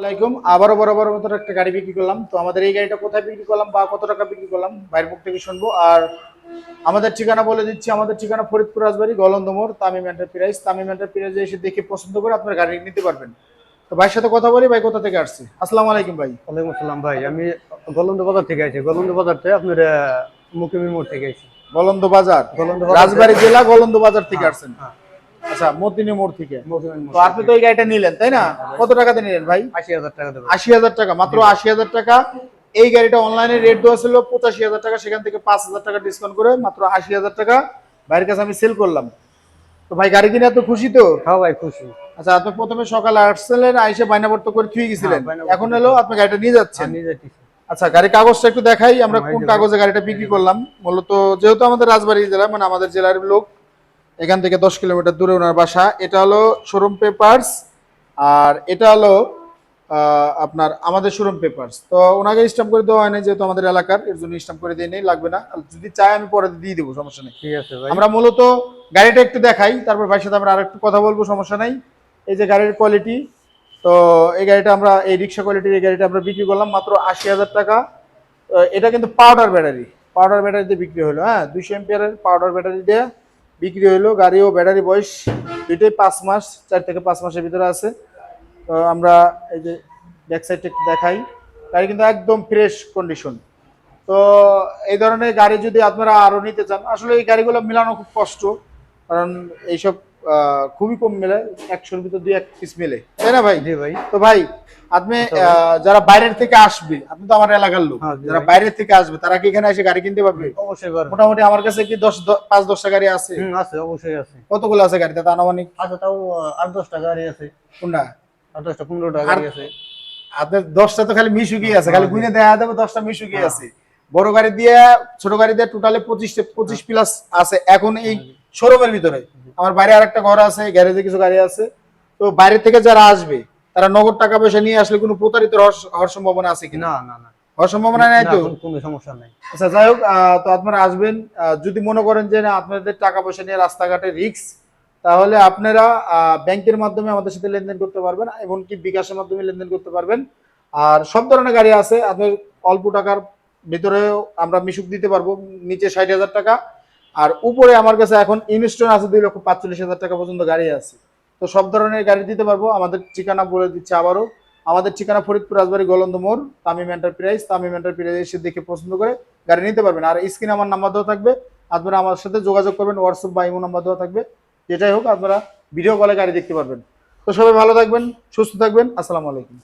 আলাইকুম। আবারও বরাবর মতো একটা গাড়ি বিক্রি করলাম। তো আমাদের এই গাড়িটা কোথায় বিক্রি করলাম বা কত টাকা বিক্রি করলাম বাইরের মুখ থেকে শুনব। আর আমাদের ঠিকানা বলে দিচ্ছি আমাদের ঠিকানা ফরিদপুর রাজবাড়ি গলন্দমোর তামিম এন্টারপ্রাইজ তামিম এন্টারপ্রাইজে এসে দেখে পছন্দ করে আপনার গাড়ি নিতে পারবেন। তো ভাইয়ের সাথে কথা বলি ভাই কোথা থেকে আসছে? আসসালামু আলাইকুম ভাই। ওয়ালাইকুম আসসালাম ভাই। আমি গলন্দ বাজার থেকে আছি গলন্দ বাজার থেকে আপনার মুকিমি মোড় থেকে আছি গলন্দ বাজার। গলন্দ বাজার রাজবাড়ি জেলা গলন্দ বাজার থেকে আসছেন। হ্যাঁ, আচ্ছা মতিনি মোড় থেকে। তো আপনি তো এই গাড়িটা নিলেন তাই না? কত টাকাতে নিলেন ভাই? আশি হাজার টাকা আশি হাজার টাকা মাত্র আশি হাজার টাকা। এই গাড়িটা অনলাইনে রেট দেওয়া ছিল পঁচাশি হাজার টাকা সেখান থেকে পাঁচ হাজার টাকা ডিসকাউন্ট করে মাত্র আশি হাজার টাকা ভাইয়ের কাছে আমি সেল করলাম। তো ভাই গাড়ি কিনে এত খুশি তো? হ্যাঁ ভাই খুশি। আচ্ছা আপনি প্রথমে সকালে আসছিলেন আইসে বাইনাবর্ত করে থুয়ে গেছিলেন। হ্যাঁ, এখন এলো আপনি গাড়িটা নিয়ে যাচ্ছেন। আচ্ছা গাড়ির কাগজটা একটু দেখাই আমরা হ্যাঁ, কোন কাগজে গাড়িটা বিক্রি করলাম। মূলত যেহেতু আমাদের রাজবাড়ী জেলা মানে আমাদের জেলার লোক এখান থেকে দশ কিলোমিটার দূরে ওনার বাসা। এটা হলো শোরুম পেপার্স আর এটা হলো আপনার আমাদের শোরুম পেপারস তো ওনাকে স্টাম্প করে দেওয়া হয়নি যেহেতু আমাদের এলাকার এর জন্য স্টাম্প করে দিয়ে নেই লাগবে না। যদি চাই আমি পরে দিয়ে দেবো সমস্যা নেই। ঠিক আছে আমরা মূলত গাড়িটা একটু দেখাই তারপর ভাইয়ের সাথে আমরা আরেকটু কথা বলব সমস্যা নাই। এই যে গাড়ির কোয়ালিটি তো এই গাড়িটা আমরা এই রিক্সা কোয়ালিটির এই গাড়িটা আমরা বিক্রি করলাম মাত্র আশি হাজার টাকা। এটা কিন্তু পাউডার ব্যাটারি পাউডার ব্যাটারি দিয়ে বিক্রি হলো হ্যাঁ দুইশো এমপিয়ারের পাউডার ব্যাটারি দিয়ে বিক্রি হইল, গাড়ি ও ব্যাটারি বয়স দুইটাই পাঁচ মাস, চার থেকে পাঁচ মাসের ভিতরে আছে। তো আমরা এই যে ব্যাক সাইডটা একটু দেখাই। গাড়ি কিন্তু একদম ফ্রেশ কন্ডিশন তো এই ধরনের গাড়ি যদি আপনারা আরও নিতে চান, আসলে এই গাড়িগুলো মেলানো খুব কষ্ট। কারণ এইসব খুবই কম মেলে একশোর ভিতর দুই এক পিস মেলে। তাই না ভাই? ভাই। তো ভাই আপনি যারা বাইরের থেকে আসবে আপনি তো আমার এলাকার লোক হ্যাঁ, যারা বাইরের থেকে আসবে তারা কি এখানে এসে গাড়ি কিনতে পারবে? অবশ্যই মোটামুটি আমার কাছে কি দশ পাঁচ দশটা গাড়ি আছে? আছে অবশ্যই আছে। কতগুলো আছে গাড়িতে? তা আনুমানিক? আচ্ছা তাও আট দশটা গাড়ি আছে। কোনটা? আট দশটা পনেরোটা গাড়ি আছে। আপনার দশটা তো খালি মিশুকি আছে খালি হ্যাঁ, গুনে দেখা যাবে দশটা মিশুকি হ্যাঁ। আছে। বড় গাড়ি দিয়ে ছোট গাড়ি দিয়ে টোটালি পঁচিশ পঁচিশ প্লাস আছে। এখন এই শোরুমের ভিতরে। আমার বাইরে আরেকটা ঘর আছে গ্যারেজে কিছু গাড়ি আছে। তো বাইরে থেকে যারা আসবে তারা নগদ টাকা পয়সা নিয়ে আসলে কোনো প্রতারিত হওয়ার- সম্ভাবনা আছে কিনা? না না না। হওয়ার সম্ভাবনা নেই তো? কোনো- সমস্যা নাই। আচ্ছা যাই হোক তো আপনারা আসবেন। যদি মনে করেন যে না আপনাদের টাকা পয়সা নিয়ে রাস্তাঘাটে রিক্স তাহলে আপনারা ব্যাংকের মাধ্যমে আমাদের সাথে লেনদেন করতে পারবেন এমনকি বিকাশের মাধ্যমে লেনদেন করতে পারবেন। আর সব ধরনের গাড়ি আছে আপনার অল্প টাকার ভিতরেও আমরা মিশুক দিতে পারব নিচে ষাট হাজার টাকা। আর উপরে আমার কাছে এখন ইনস্টল আছে দুই লক্ষ পাঁচচল্লিশ হাজার টাকা পর্যন্ত গাড়ি আছে। তো সব ধরনের গাড়ি দিতে পারব। আমাদের ঠিকানা বলে দিচ্ছে আবারও। আমাদের ঠিকানা ফরিদপুর রাজবাড়ি গলন্দ মোড়, তামিম এন্টারপ্রাইজ। তামিম এন্টারপ্রাইজ এসে দেখে পছন্দ করে গাড়ি নিতে পারবেন। আর স্ক্রিনে আমার নাম্বার দেওয়া থাকবে। আপনারা আমার সাথে যোগাযোগ করবেন। হোয়াটসঅ্যাপ বা ইমো নাম্বার দেওয়া থাকবে। যেটাই হোক, আপনারা ভিডিও কলে গাড়ি দেখতে পারবেন। তো সবাই ভালো থাকবেন, সুস্থ থাকবেন। আসসালামু আলাইকুম।